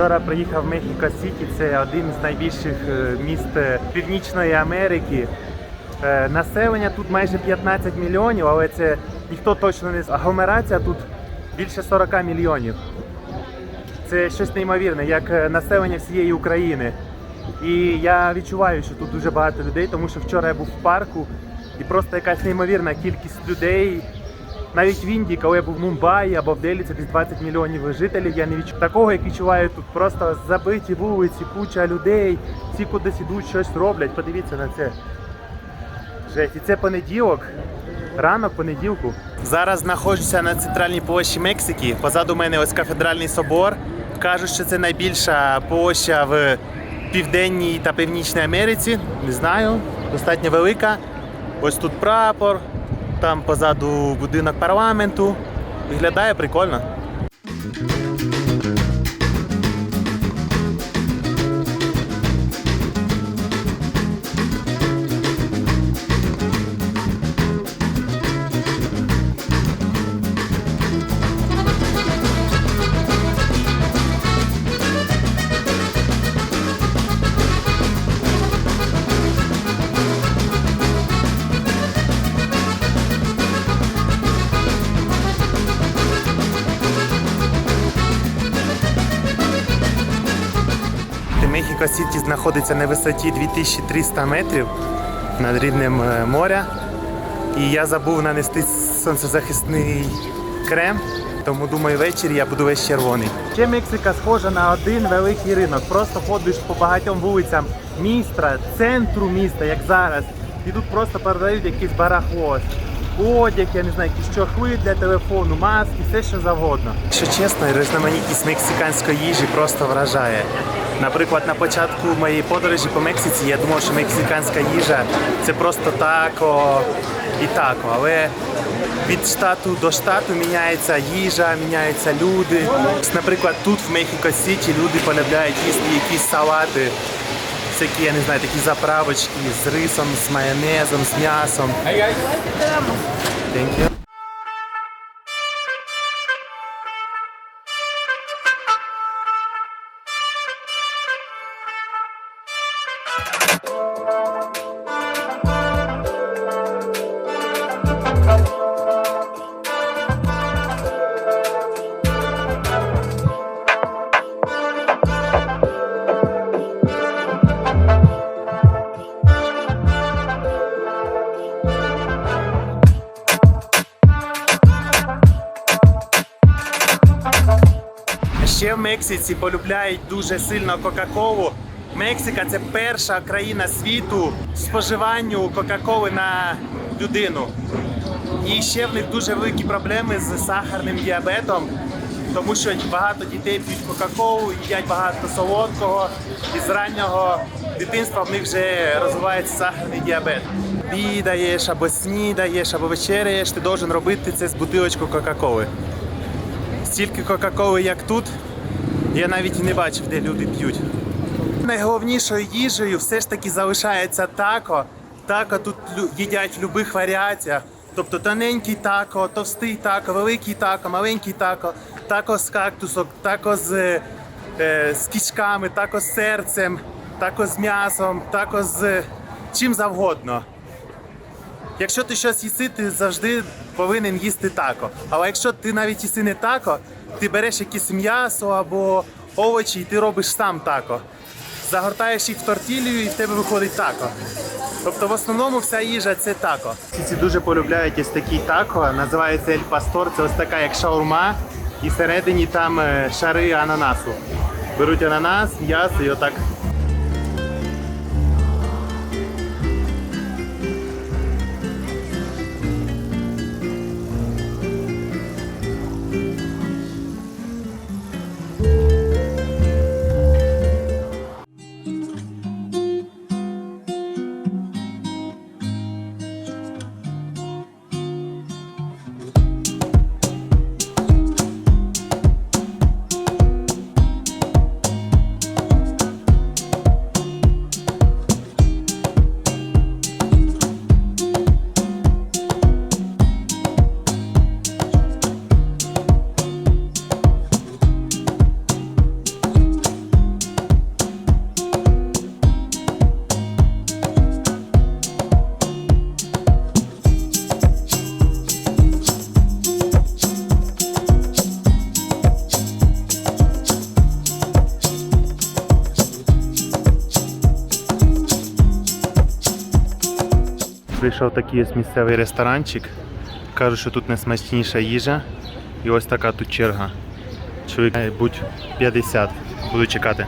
Вчора приїхав Мехіко Сіті, це один з найбільших е, міст е, Північної Америки. Е, Населення тут майже 15 мільйонів, але це ніхто точно не Агломерація тут більше 40 мільйонів. Це щось неймовірне, як е, населення всієї України. І я відчуваю, що тут дуже багато людей, тому що вчора я був в парку і просто якась неймовірна кількість людей. Навіть в Індії, коли я був в Мумбаї або в Делі, це десь 20 мільйонів жителів. Я не відчув такого, як відчуваю тут. Просто забиті вулиці, куча людей, всі кудись ідуть, щось роблять. Подивіться на це. Жесть. І це понеділок, ранок понеділку. Зараз знаходжуся на центральній площі Мексики. Позаду мене ось кафедральний собор. Кажуть, що це найбільша площа в Південній та Північній Америці. Не знаю, достатньо велика. Ось тут прапор, там позаду будинок парламенту. Виглядає прикольно. Мехіко Сіті знаходиться на висоті 2300 метрів над рівнем е, моря. І я забув нанести сонцезахисний крем, тому думаю, ввечері я буду весь червоний. Ще Мексика схожа на один великий ринок. Просто ходиш по багатьом вулицям міста, центру міста, як зараз. І тут просто продають якийсь барахло. Одяг, я не знаю, якісь чохли для телефону, маски, все що завгодно. Якщо чесно, різноманітність мексиканської їжі просто вражає. Наприклад, на початку моєї подорожі по Мексиці я думав, що мексиканська їжа це просто тако і тако. Але від штату до штату міняється їжа, міняються люди. Наприклад, тут в Мехіко Сіті люди полюбляють їсти якісь салати, всякі, я не знаю, такі заправочки з рисом, з майонезом, з м'ясом. Thank you. Мексиці полюбляють дуже сильно Кока-Колу. Мексика це перша країна світу споживанню Кока-Коли на людину. І ще в них дуже великі проблеми з сахарним діабетом, тому що багато дітей п'ють Кока-Колу, їдять багато солодкого, і з раннього дитинства в них вже розвивається сахарний діабет. Бідаєш або снідаєш, або вечеряєш, ти должен робити це з бутилочку Кока-Коли. Стільки Кока-Коли, як тут, я навіть не бачив, де люди п'ють. Найголовнішою їжею все ж таки залишається тако. Тако тут їдять в будь-яких варіаціях. Тобто тоненький тако, товстий тако, великий тако, маленький тако, тако з кактусок, тако з, е, з кічками, тако з серцем, тако з м'ясом, тако з чим завгодно. Якщо ти щось їси, ти завжди повинен їсти тако. Але якщо ти навіть їси не тако, ти береш якесь м'ясо або овочі і ти робиш сам тако. Загортаєш їх в тортілію і в тебе виходить тако. Тобто в основному вся їжа це тако. Ці дуже полюбляють ось такі тако, називається Ель Пастор. Це ось така як шаурма, і всередині там е, шари ананасу. Беруть ананас, м'ясо і отак Прийшов такий ось місцевий ресторанчик. Кажуть, що тут найсмачніша їжа. І ось така тут черга. Чоловік, будь 50. Буду чекати.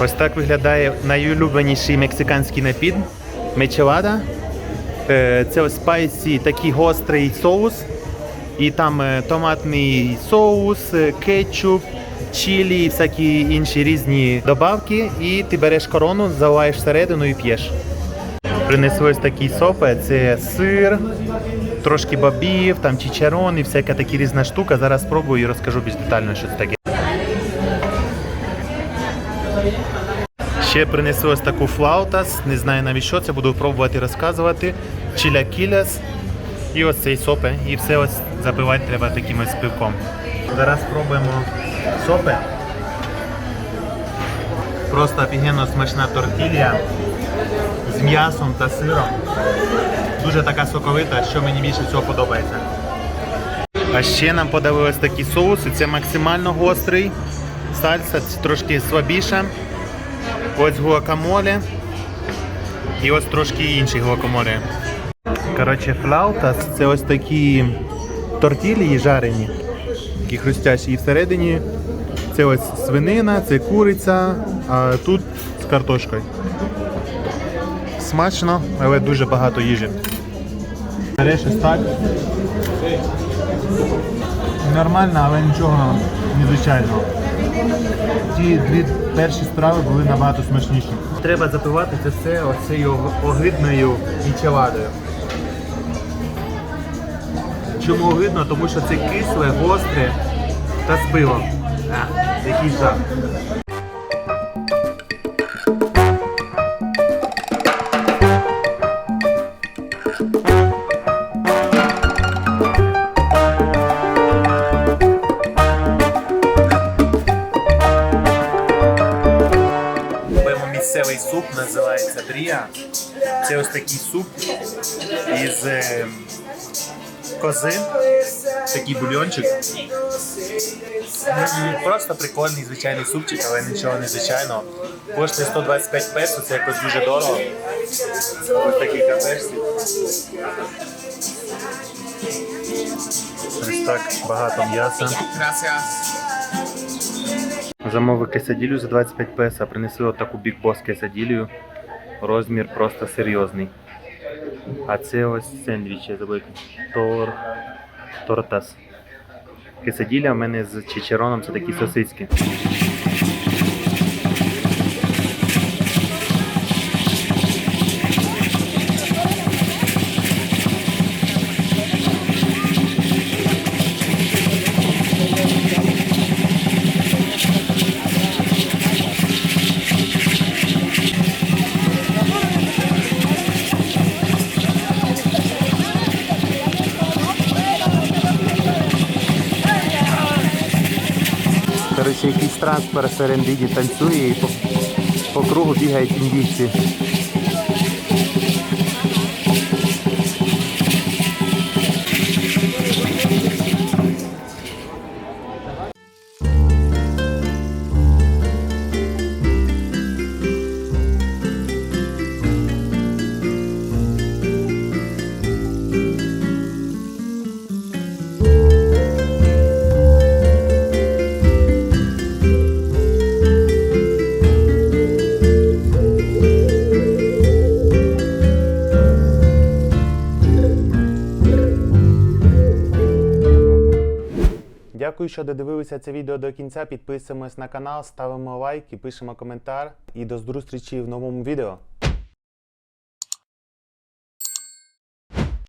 Ось так виглядає найулюбленіший мексиканський напід. Мечелада. Е, Це ось спайсі, такий гострий соус. І там е, томатний соус, е, кетчуп, чилі і всякі інші різні добавки. І ти береш корону, заливаєш всередину і п'єш. Принесли ось такі сопи, це сир, трошки бобів, там чичарон і всяка така різна штука. Зараз спробую і розкажу більш детально, що це таке. Ще принесли ось таку флаутас, не знаю навіть що це, буду пробувати розказувати. Чилякіляс і ось цей сопе. І все ось запивати треба таким ось пивком. Зараз спробуємо сопе. Просто офігенно смачна тортілля з м'ясом та сиром. Дуже така соковита, що мені більше всього подобається. А ще нам подали такі соуси. Це максимально гострий. Сальса трошки слабіша. Ось гуакамоле. І ось трошки інший гуакамоле. Коротше, флаутас це ось такі тортілі жарені, такі хрустящі. І всередині це ось свинина, це куриця, а тут з картошкою. Смачно, але дуже багато їжі. Береш так. Нормально, але нічого незвичайного. Ті дві перші страви були набагато смачніші. Треба запивати це все оцею огидною мічеладою. Чому огидно? Тому що це кисле, гостре та з пивом. А, жах. Маємо суп, називається Брія. Це ось такий суп із е, кози, такий бульончик. Просто прикольний звичайний супчик, але нічого незвичайного. Коштує 125 песо, це якось дуже дорого. Ось такий кафешці. Ось так багато м'яса. Замовив кесаділю за 25 песо, принесли отаку Big Boss кесаділію. Розмір просто серйозний. А це ось сендвіч, я забув. Тор... Тортас. Кесаділя в мене з чичероном, це такі сосиски. Коротше, якийсь транспорт серендиді танцює і по, по кругу бігають індійці. Дякую, що додивилися це відео до кінця. Підписуємось на канал, ставимо лайк і пишемо коментар. І до зустрічі в новому відео.